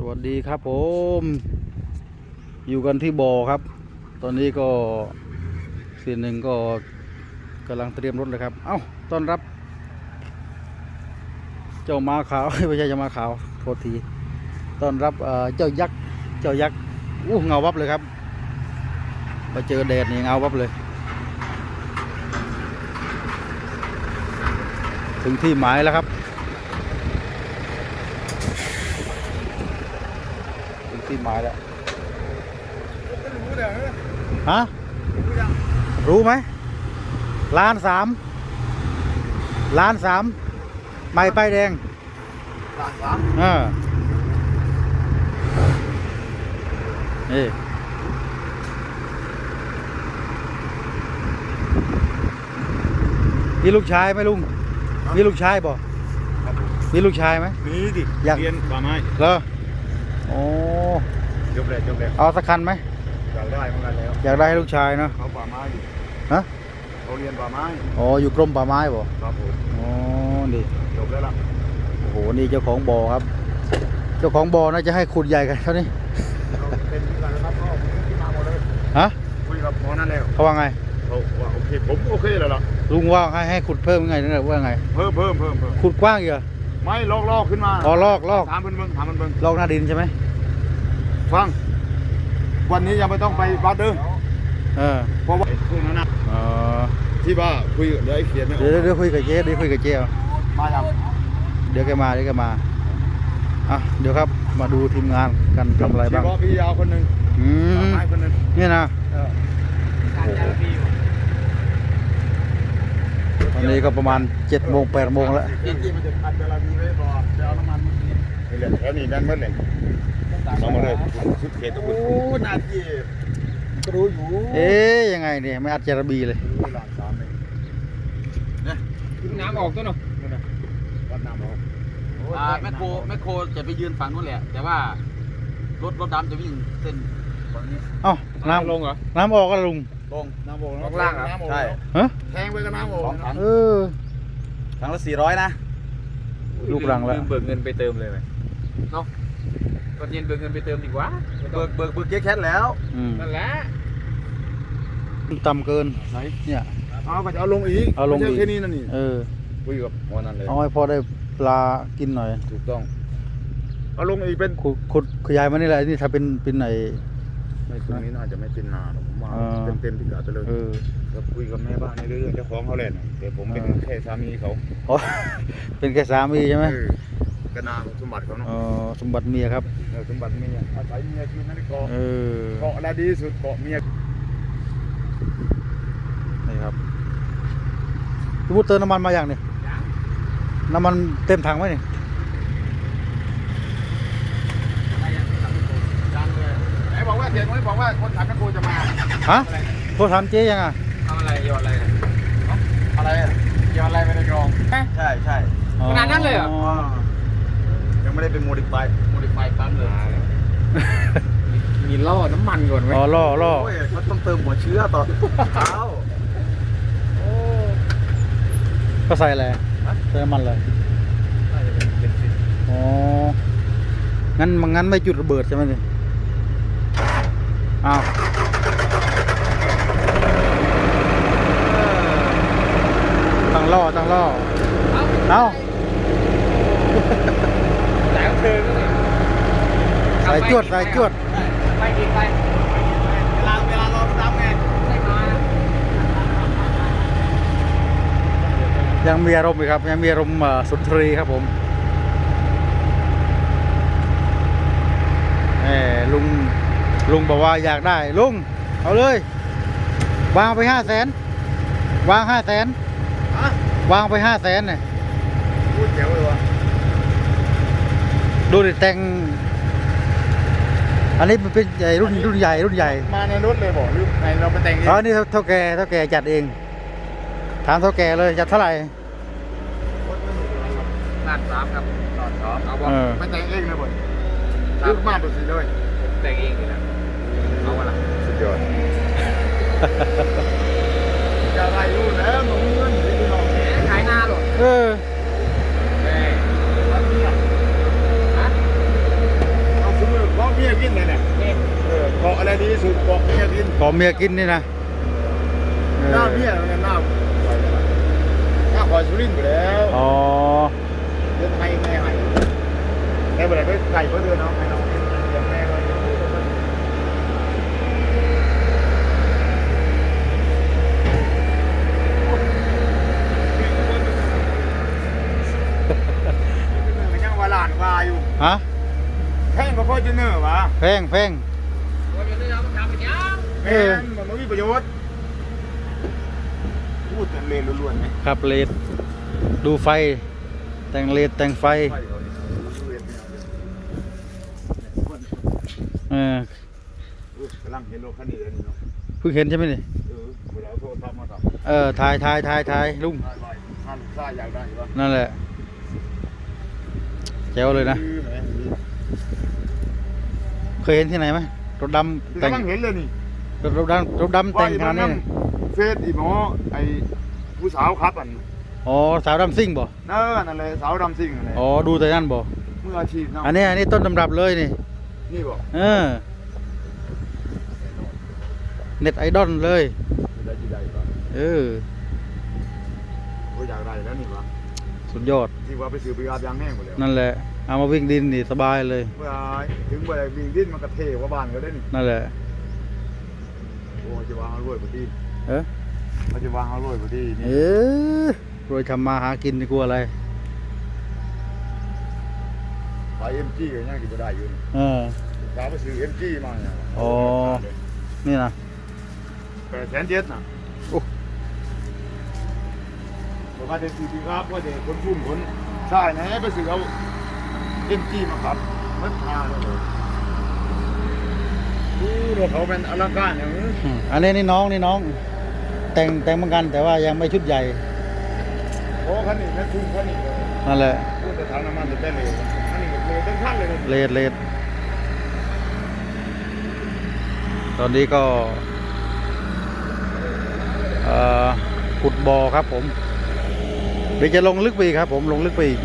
สวัสดีครับผม อยู่กันที่บ่อครับ ตอนนี้ก็เสียหนึ่งก็กำลังเตรียมรถเลยครับ เอ้าต้อนรับ เจ้ามาขาวไม่ใช่เจ้ามาขาวโทษทีต้อนรับอ่อเจ้ายักษ์เจ้ายักษ์อู้เงาวับเลยครับมาเจอแดดนี่เงาวับเลย ถึงที่หมายแล้วครับ ถึงที่หมายแล้วฮะรู้ไหมล้านสามล้านสามไม่ป้ายแดงหลังสามเออนี่มีลูกชายไหมลุงมีลูกชายบ่ครับผมมีลูกชายไหมมีดิอยากเรียนป่าไม้เหรอ โอ้จบแล้วจบแล้วเอาสักคันไหมอยากได้เหมือนกันแล้วอยากได้ให้ลูกชายเนาะเขาป่าไม้ดิฮะเขาเรียนป่าไม้อ๋ออยู่กรมป่าไม้บ่ครับผมอ๋อนี่จบแล้วล่ะโอ้โหนี่เจ้าของบ่อครับ เจ้าของบ่อน่าจะให้ขุดใหญ่กันเท่านี้เราเป็นที่กันนะครับพ่อผมที่มาหมดเลยฮะคุยกับหมอนั่นแล้วเขาว่าไงเขาว่าโอเคผมโอเคแล้วล่ะลุงว่าให้ให้ขุดเพิ่มไงนั่นแหละว่าไงเพิ่มเพิ่มเพิ่มเพิ่มขุดกว้างอีกเหรอ ไม่ลอกลอกขึ้นมาอ๋อลอกลอกถามเพิ่นเบิ่งถามเพิ่นเบิ่งลอกหน้าดินใช่ไหมฟัง วันนี้ยังไม่ต้องไปวัดเด้อเออเพราะว่าไอ้พวกนั้นนะเออที่ว่าคุยเดี๋ยวไอ้เขียนไม่อเดี๋ยวอกเดี๋ยวคุยกับเจ๊เดี๋ยวคุยกับเจ๊เอามายังเดี๋ยวแกมาเดี๋ยวแกมาอะเดี๋ยวครับมาดูทีมงานกันทำอะไรบ้างเฉพาะพี่ยาวคนหนึ่งอืป่ามไม้คนหนึ่งเนี่ยนะเออตอนนี้ก็ประมาณ7จ็ดโมงแปดโมงแล้วที่ที่มันจะพันเวลามีไว้บอกจะเอาน้ำมันมากินนี่แหละแถวนี้แม่นเมื่อไหร่เอามาเลยชุดเขตทุกคนโอ้นาทีก็รู้อยู่เอ๊ยยังไงเนี่ยไม่อัดเจระบีเลยหลานสามเองน้ำออกตัวเนาะนี่นะวัดน้ำออกอ่าแมคโครแมคโครจะไปยืนฝั่งนู้นแหละ แต่ว่ารถรถดำจะวิ่งเส้นฝั่งนี้เอ้าน้ลงเหรอำน้ำออกกันลุง ลงน้ำออกข้างล่างเหรอน้ำออกใช่ ฮะแทงไปกับน้ำออกเออ ถังละสี่ร้อยนะลูกรังแล้วลืมเบิกเงินไปเติมเลยไหมเนาะตอนเย็นเบิกเงินไปเติมดีกว่าเบิกเบิกเบิกเจ๊แคทแล้วอืมนั่นแหละต่ำเกินไหนเนี่ย เอาก็จะเอาลงอีกเอาลงอีก ไม่ใช่แค่นี้นั่นนี่เออ คุยกับหมอนั่นเลยเอาให้พอได้ปลากินหน่อย ถูกต้องเอาลงอีกเป็นขุดขุดขยายมานี่แหละนี่ถ้าเป็นเป็นไหน ไม่ตรงนี้น่าจะไม่เป็นนาหรอกผมว่าอ่าเต็มเต็มๆพิกัดไปเลยเออก็คุยกับแม่บ้านในเรื่องเจ้าของเขาแหละแต่ผมเป็นอ่าแค่สามีเขาอ๋อเป็นแค่สามีใช่ไหมเออกระนาของสมบัติเขาเนาะอ๋อสมบัติเมียครับเออสมบัติเมียอาศัยเมียคือไม่ได้เกาะเออเกาะอะไรดีที่สุดเกาะเมียนี่ครับพี่พูดเติมน้ำมันมาอย่างนี่น้ำมันเต็มถังไหมนี่ไหนบอกว่า เสียงไม่บอกว่าคนขับแมคโครจะมาฮะโทรถามเจ๊ยังอะทำอะไรโยนอะไรเนี่ยอะไรอะเกี่ยวอะไรไม่ได้กรองใช่ใช่อ๋อขนาดนั้นเลยเหรอ ยังไม่ได้เป็นโมดิฟายโมดิฟายปั๊มเลยมีล่อน้ำมันก่อนไหมอ๋อล่อล่อโอ้ยเขาต้องเติมหัวเชื้อต่อเช้าก็ใส่อะไรใส่น้ำมันเลยน่าจะเป็นเป็นสิบอ๋องั้นมันงั้นไม่จุดระเบิดใช่ไหมนี่ อ้าวตั้งล่อตั้งล่อ เอ้าสายเพลิงก็เลยใส่จวดใส่จวด ไปกินไป เวลาเวลาเราทำไงใส่มายังมีอารมณ์อีกครับ ยังมีอารมณ์เอ่อสุนทรีครับผมแหมลุง ลุงบอกว่าอยากได้ลุงเอาเลย วางไปห้าแสนวางห้าแสนฮะวางไปห้าแสนเนี่ยพูดแจ๋วเลยวะดูดิแต่ง อันนี้มันเป็นใหญ่รุ่นรุ่นใหญ่รุ่นใหญ่มาในรถเลยบอกหรือไงเราไปแต่งเองอ๋อนี่เท่าเท่าแกเท่าแกจัดเอง ถามเท่าแกเลยจัดเท่าไหร่ล้านสามครับล้านสามเอาบอเออ ไปแต่งเองเลยบ่ซื้อมาตัวสีเลยแต่งเองเลยนะเอาวะล่ะ สุด ยอดจะอะไรรู้แล้วหนุ่มเงินที่น้องแหมขายหน้าหรอเออแหมวันนี้อะฮะเกินนี่แหละเกาะอะไรดีสุดเกาะเมียกินขอเมียกินนี่นะหน้าเมียมันหน้าหน้าปล่อยสุรินทร์ไปแล้วอ๋อเดินไทยแม่ให้แม่ไปไหนไปไก่เพื่อเดินเอาให้น้องเลี้ยงแม่ไว้ มันยังว่าหลานว่าอยู่ ฮะ แพงก็พอจะเนอวะแพงแพงแพงมันไม่มีประโยชน์พูดแต่เลนล้วนๆไหมครับเลดดูไฟ แต่งเลดแต่งไฟไฟเขานี่เวียนไม่เอาเลยเอออุ๊ยกำลังเห็นรถคันนี้เลยนี่เนาะเพิ่งเห็นใช่ไหมนี่เออเวลาโทรศัพท์มาถามเออถ่ายถ่ายถ่ายถ่ายลุงได้ไรท่านซ่าอยากได้ปะนั่นแหละแจ๋วเลยนะซื้อไหมเค ยเห็นที่ไหนไหมรถดำแต่งกำลังเห็นเลยนี่รถรถดำรถดำแต่งขนาดนี้นี่เฟซอีหมอไอ้ผู้สาวครับอันอ๋อสาวดำซิ่งบ่เนั่นนั่นเลยสาวดำซิ่งนั่นเลยอ๋อดูแต่นั่นบ่มืออาชีพเนาะอันนี้อันนี้ต้นตำรับเลยนี่นี่บอกเออเน็ตไอดอลเลยได้จีได้ปะเออก็อยากได้แล้วนี่วะสุดยอดที่ว่าไปซื้อไปอาบยางแห้งหมดแล้วนั่นแหละ เอามาวิ่งดินนี่สบายเลยเมื่อถึงเมื่อไรวิ่งดิ้นมันกระเทว่าบ้านก็ได้นี่นั่นแหละโอ้จะวางเอารวยพอดีเออเขาจะวางเอารวยพอดีนี่เออรวยทำมาหากินนี่กลัวอะไร ขายเอ็มจีก็ยังกินได้อยู่นี่เออสาวไปซื้อเอ็มจีมาเนี่ยอ๋อ นี่นะแปดแสนเจ็ดนะโอ้บอกว่าเด็กซื้อดีครับว่าเด็กคนพุ่มคนใช่นะไปซื้อเอา เอ็มจีมาครับมันพาเลยดูรถเขาเป็นอลังการอย่างนี้อืมอันนี้นี่น้องนี่น้อง แต่งแต่งเหมือนกัน แต่ว่ายังไม่ชุดใหญ่โอ้คันนี้นั่นทุ่มคันนี้เลยนั่นแหละพูดแต่ทางน้ำมันจะได้เลยคันนี้เลยเต็มขั้นเลยนะเลดเลดตอนนี้ก็เอ่อขุดบ่อครับผมเดี๋ยวจะลงลึกไปอีกครับ ผมลงลึกไปอีก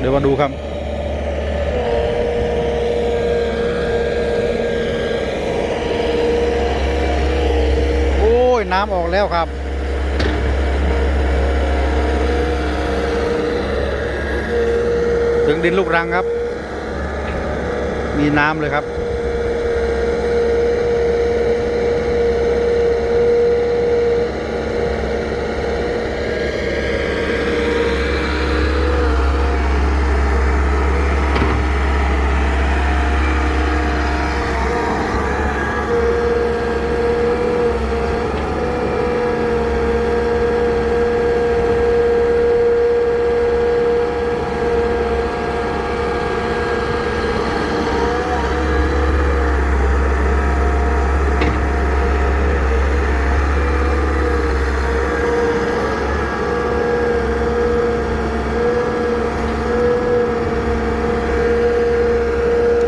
เดี๋ยวมาดูครับโอ้ยน้ำออกแล้วครับถึงดินลูกรังครับ มีน้ำเลยครับ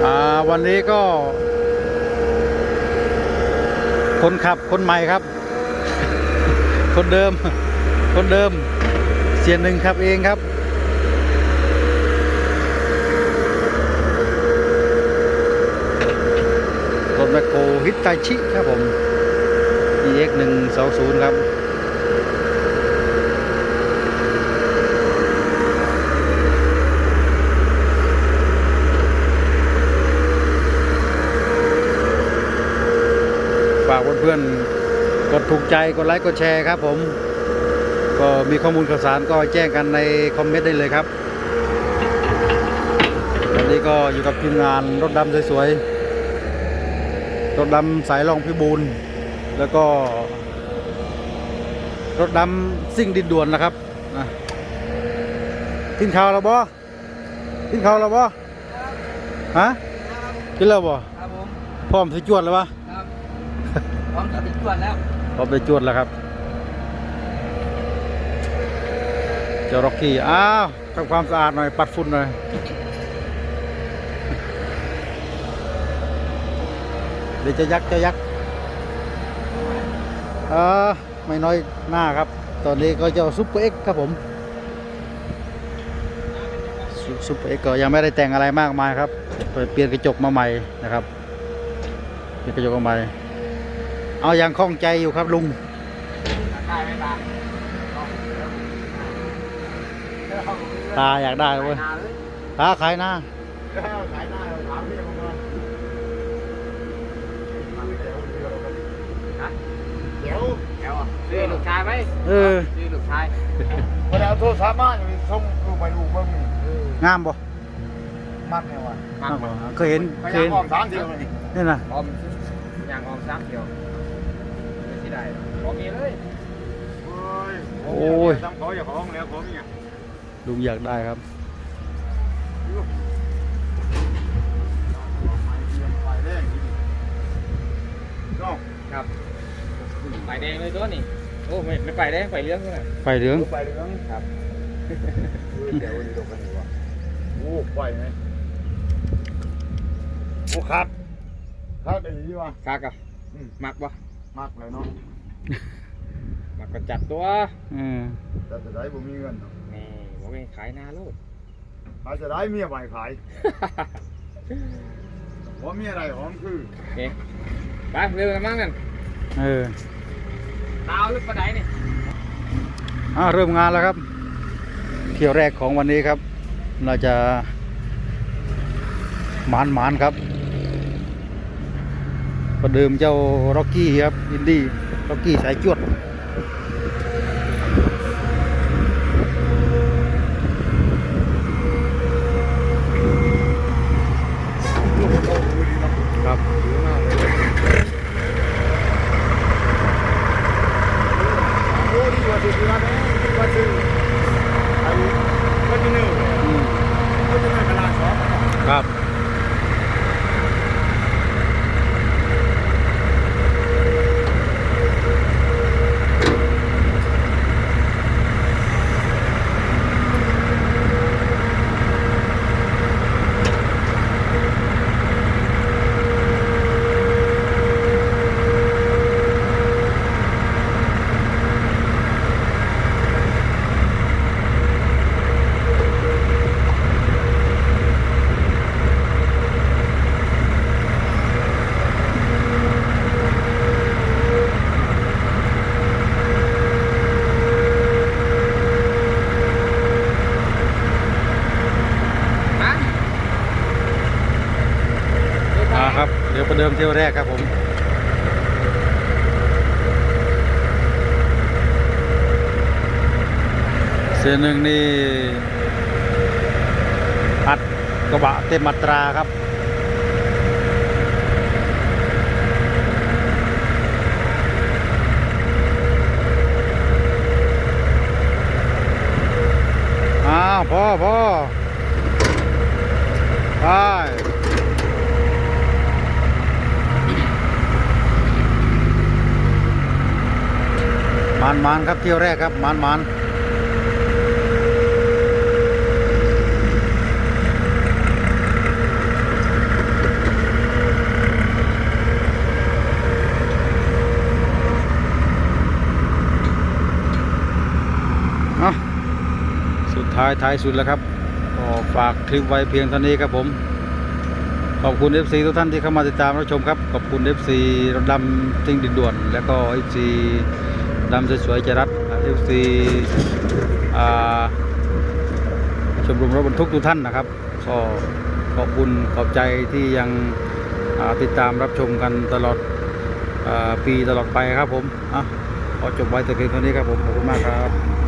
อ่า วันนี้ก็ คนขับคนใหม่ครับ คนเดิม คนเดิม เสียนหนึ่งครับเองครับรถแมคโครฮิตไตชิครับผม EX 1 2 0ครับ เพื่อนๆ กดถูกใจ กดไลค์กดแชร์ครับผม ก็มีข้อมูลข่าวสารก็แจ้งกันในคอมเมนต์ได้เลยครับ วันนี้ก็อยู่กับทีมงานรถดำสวยๆ รถดำสายรองพิบูลแล้วก็ รถดำซิ่งดินด่วนนะครับนะกินข้าวแล้วบ่กินข้าวแล้วบ่ฮะกินแล้วบ่ครับผมพร้อมสิจวดแล้ววะครับ พร้อมจะติดจวนแล้วพร้อมไปจวดแล้วครับ เจ้าร็อกกี้อ้าวทำความสะอาดหน่อยปัดฝุ่นหน่อยเดี๋ยวจะยักจะยักเออไม่น้อยหน้าครับ ตอนนี้ก็เจ้าซุปเปอร์เอ็กครับผมซุปเปอร์เอ็กก็ยังไม่ได้แต่งอะไรมากมายครับ เปิดเปลี่ยนกระจกมาใหม่นะครับ เปลี่ยนกระจกมาใหม่ เอายังคล่องใจอยู่ครับลุงได้ไหมตาตาอยากได้เว้ยตาขายหน้าขายหน้าถามพี่ผมว่าเดี๋ยวแถวอะซื้อลูกชายไหมเออซื้อลูกชายวันนี้เอาโทรศัพท์มาอยู่ส่งลูกไปลูกเบิ่งนี่งามบ่มักแน่ว่ะมากกว่าเคยเห็นไปเคยยังเห็นออกสามทีเลยนี่นะออมยางออมซ้ำเดียว ไม่ใช่ได้พอมีเลย โอ้ยทำเขาอย่าของแล้วผมเนี่ยลุงอยากได้ครับไปแรงน้องครับไปแดงเลยตัวนี่โอ้ไม่ไม่ไปแดงไปเรื่องเลยไฟเหลืองไปเหลืองครับเดี๋ยวดูกันดีกว่าโอ้ไหวไหมโอ้ครับครับเป็นอย่างนี้วะคักอะมักปะ มากเลยเนาะมักก็จัดตัวอืมแต่จะได้บ่มีเงินเนาะนี่ผมเองขายนาโลดถ้าจะได้เมียใหม่ขายว่ามีอะไรของคือโอเคไปเร็วกันมั่งกันเออดาวลึกปะไหนนี่อ่าเริ่มงานแล้วครับ เที่ยวแรกของวันนี้ครับ เราจะหมานหมานๆครับ ประเดิมเจ้าร็อกกี้ครับอินดี้ร็อกกี้สายจวดลูกโตดูดีเนาะครับดีมากเลยโอ้ดีกว่าสุดนะดีกว่าสุดไอ้ก็จะเนื้อ อืม ก็จะเนื้อขนาดสอง ครับ ฮะ อ่าครับ เดี๋ยวประเดิมเที่ยวแรกครับผม เสียหนึ่งนี่อัดกระบะเต็มมัตราครับ อ้าวพ่อพ่อไปมันมันครับเที่ยวแรกครับมันมันๆเอ้าสุด ท้ายท้ายสุดแล้วครับก็ฝากคลิปไว้เพียงเท่านี้ครับผมขอบคุณ FC ทุกท่านที่เข้ามาติดตามรับชมครับขอบคุณ FC รถดำทิ้งดินด่วน แล้วก็ FC ดำสวยๆจรัด FC อ่าชมรมรถบรรทุกทุกท่านนะครับก็ขอบคุณขอบใจที่ยังติดตามรับชมกันตลอดอปีตลอดไปครับผมอะขอจบไว้แต่เพียงเท่านี้ครับผมขอบคุณมากครับ